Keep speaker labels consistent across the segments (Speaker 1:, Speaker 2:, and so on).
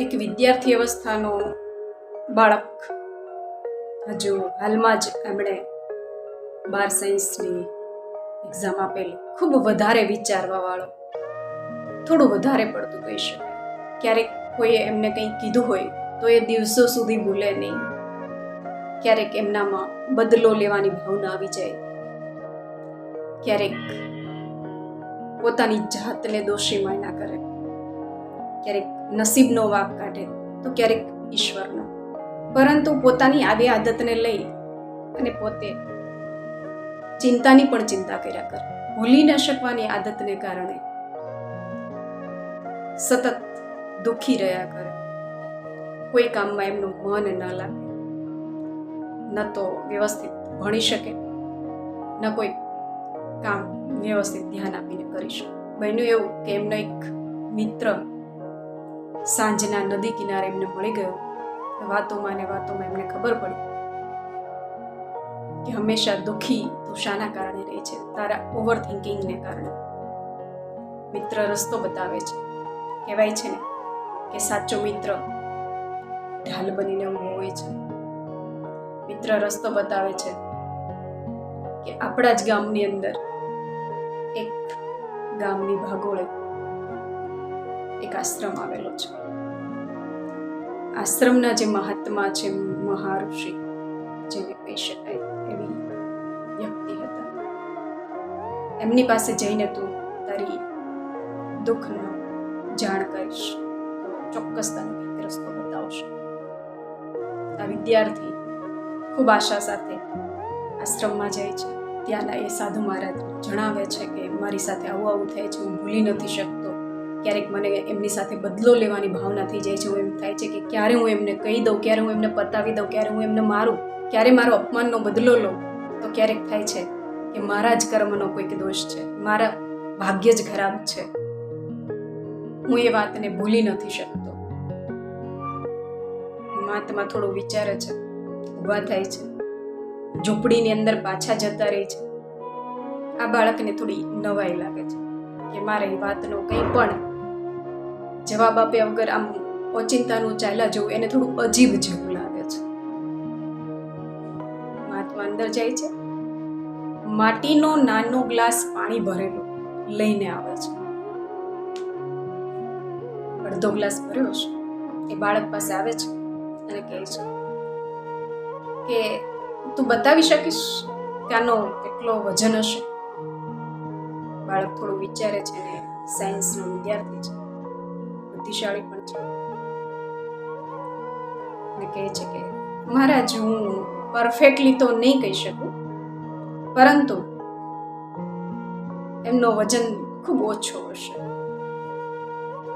Speaker 1: એક વિદ્યાર્થી અવસ્થાનો બાળક. હજુ હાલમાં જ એમણે બાર સાયન્સની એક્ઝામ આપેલી. ખૂબ વધારે વિચારવાવાળો. થોડું વધારે પડતું કહી શકાય. ક્યારેક કોઈએ એમને કંઈ કીધું હોય, તો એ દિવસો સુધી ભૂલે નહીં. ક્યારેક એમનામાં બદલો લેવાની ભાવના આવી જાય. ક્યારેક પોતાની જાતને દોષી માન્યા કરે. ક્યારેક નસીબનો વાંક કાઢે તો ક્યારેક ઈશ્વરનો. પરંતુ પોતાની આવી આદતને લઈ અને પોતે ચિંતાની પણ ચિંતા કર્યા કરે. ભૂલી ન શકવાની આદતને કારણે સતત દુઃખી રહ્યા કરે. કોઈ કામમાં એમનું મન ન લાગે, ન તો વ્યવસ્થિત ભણી શકે, ન કોઈ કામ વ્યવસ્થિત ધ્યાન આપીને કરી શકે. બન્યું એવું કે એમનો એક મિત્ર સાંજના નદી કિનારે એમને મળી ગયો. વાતોમાં ને વાતોમાં એમને ખબર પડી કે હંમેશા દુઃખી તું શાના કારણે રહે છે, તારા ઓવર થિંકિંગને કારણે. મિત્ર રસ્તો બતાવે છે. કહેવાય છે ને કે સાચો મિત્ર ઢાલ બનીને ઊભો હોય છે. મિત્ર રસ્તો બતાવે છે કે આપણા જ ગામની અંદર એક ગામની ભાગોળે એક આશ્રમ આવેલો છે. આશ્રમના જે મહાત્મા છે, મહાઋષિ, જેને કહી શકાય એવી વ્યક્તિ હતા. એમની પાસે જઈને તું તારી દુઃખનો જાણ કરીશ ચોક્કસ તને રસ્તો બતાવશે. આ વિદ્યાર્થી ખૂબ આશા સાથે આશ્રમમાં જાય છે. ત્યાંના એ સાધુ મહારાજ જણાવે છે કે મારી સાથે આવું આવું થાય છે, હું ભૂલી નથી શકતો. ક્યારેક મને એમની સાથે બદલો લેવાની ભાવના થઈ જાય છે. હું એમ થાય છે કે ક્યારે હું એમને કહી દઉં, ક્યારે હું એમને પતાવી દઉં, ક્યારે હું એમને મારું, ક્યારે મારો અપમાનનો બદલો લઉં, તો ક્યારેક થાય છે કે મારા જ કર્મનો કોઈક દોષ છે. મારા ભાગ્ય જ ખરાબ છે. હું એ વાતને ભૂલી નથી શકતો. માતમાં થોડો વિચારે છે, ઊભા થાય છે, ઝૂંપડીની અંદર પાછા જતા રહે છે. આ બાળકને થોડી નવાઈ લાગે છે કે મારે એ વાતનો કંઈ પણ જવાબ આપ્યા વગર આમ ઓચિંતાનું ચાલ્યા જવું, એને થોડું અજીબ જેવું લાગે છે. મહાત્મા અંદર જાય છે. માટીનો નાનો ગ્લાસ પાણી ભરેલો લઈને આવે છે. અડધો ગ્લાસ ભર્યો છે. એ બાળક પાસે આવે છે અને કહે છે કે, તું બતાવી શકીશ આનો કેટલો વજન હશે? બાળક થોડું વિચારે છે ને સાયન્સનો વિદ્યાર્થી છે. બુદ્ધિશાળી પણ છે. અને કહે છે કે, મહારાજ, હું પરફેક્ટલી તો નહીં કહી શકું, પરંતુ એમનો વજન ખૂબ ઓછો હશે.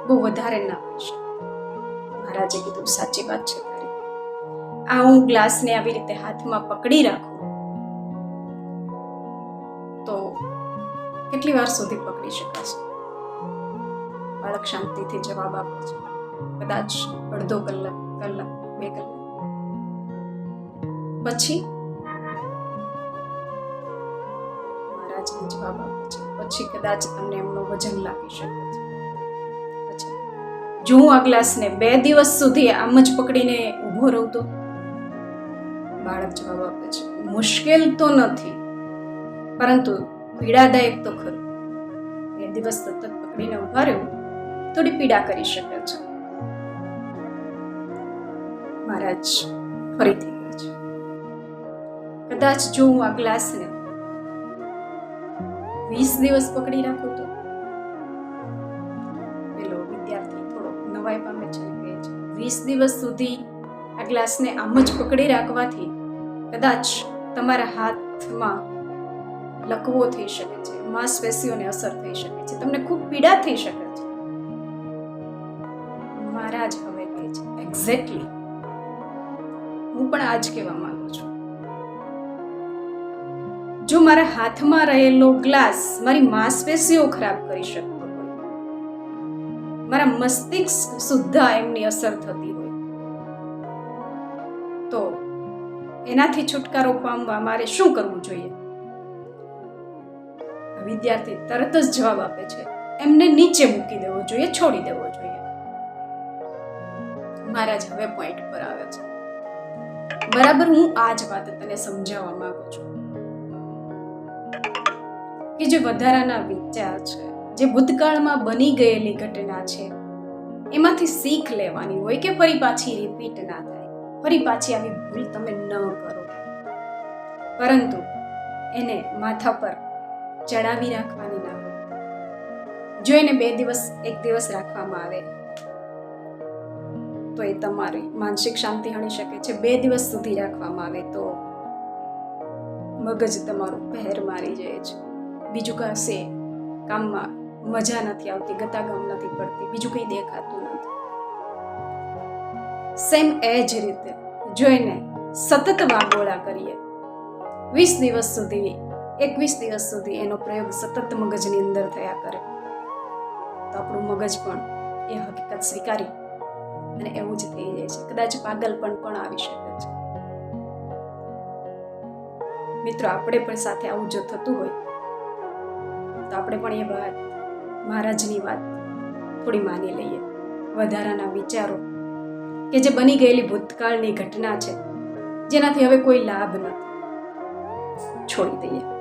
Speaker 1: બહુ વધારે ના હશે મહારાજે કીધું, સાચી વાત છે તારી. આ હું ગ્લાસને આવી રીતે હાથમાં પકડી રાખું, તો કેટલી વાર સુધી પકડી શકાશે? બાળક શાંતિથી જવાબ આપે છે. કદાચ અડધો કલાક કલાક, બે કલાક. પછી? મહારાજને જવાબ આપે છે. પછી કદાચ તમને એમનો વજન લાગી શકે છે. જો હું આ ગ્લાસને બે દિવસ સુધી આમ જ પકડીને ઊભો રહું તો? બાળક જવાબ આપે છે. મુશ્કેલ તો નથી, પરંતુ પીડાદાયક તો ખરું. બે દિવસ સતત પકડીને ઊભા રહેવું થોડી પીડા કરી શકે છે. મહારાજ, ફરીથી કદાચ જો હું આ ગ્લાસને વીસ દિવસ પકડી રાખું તો પેલો વિદ્યાર્થી થોડો નવાઈ પામે છે કહે છે, વીસ દિવસ સુધી આ ગ્લાસને આમ જ પકડી રાખવાથી કદાચ તમારા હાથમાં લકવો થઈ શકે છે માંસપેશીઓને અસર થઈ શકે છે. તમને ખૂબ પીડા થઈ શકે મહારાજ હવે કહે છે એક્ઝેક્ટલી હું પણ આજ કહેવા માંગુ છું. જો મારા હાથમાં રહેલો ગ્લાસ મારી માંસપેશીઓ ખરાબ કરી શકતો હોય, મારા મસ્તિષ્ક સુદ્ધા એમની અસર થતી હોય, તો એનાથી છુટકારો પામવા મારે શું કરવું જોઈએ? વિદ્યાર્થી તરત જ જવાબ આપે છે, એમને નીચે મૂકી દેવો જોઈએ, છોડી દેવો જોઈએ. મહારાજ હવે પોઈન્ટ પર આવે છે. બરાબર હું આ જ વાત તને સમજાવવા માંગુ છું. કે જે વધારાના વિચાર છે, જે ભૂતકાળમાં બની ગયેલી ઘટના છે, એમાંથી શીખ લેવાની હોય કે ફરી પાછી રિપીટ ના થાય, ફરી પાછી આવી ભૂલ તમે ન કરો. પરંતુ એને માથા પર ચડાવી રાખવાની ના હોય. જો એને બે દિવસ, એક દિવસ રાખવામાં આવે તો એ તમારી માનસિક શાંતિ હણી શકે છે. બે દિવસ સુધી રાખવામાં આવે તો મગજ તમારું પહેર મારી જાય છે. બીજું કશે કામમાં મજા નથી આવતી, ગતાગમ નથી પડતી, બીજું કંઈ દેખાતું નથી. સેમ એ જ રીતે જોઈને સતત વાગોળા કરીએ, વીસ દિવસ સુધી, એકવીસ દિવસ સુધી એનો પ્રયોગ સતત મગજની અંદર થયા કરે. તો આપણું મગજ પણ એ હકીકત સ્વીકારી અને એવું જ થઈ જાય છે. કદાચ પાગલપણ પણ આવી શકે છે. મિત્રો, આપણે પણ સાથે આવું જો થતું હોય, તો આપણે પણ એ વાત, મહારાજની વાત થોડી માની લઈએ. વધારાના વિચારો કે જે બની ગયેલી ભૂતકાળની ઘટના છે, જેનાથી હવે કોઈ લાભ નથી છોડી દઈએ.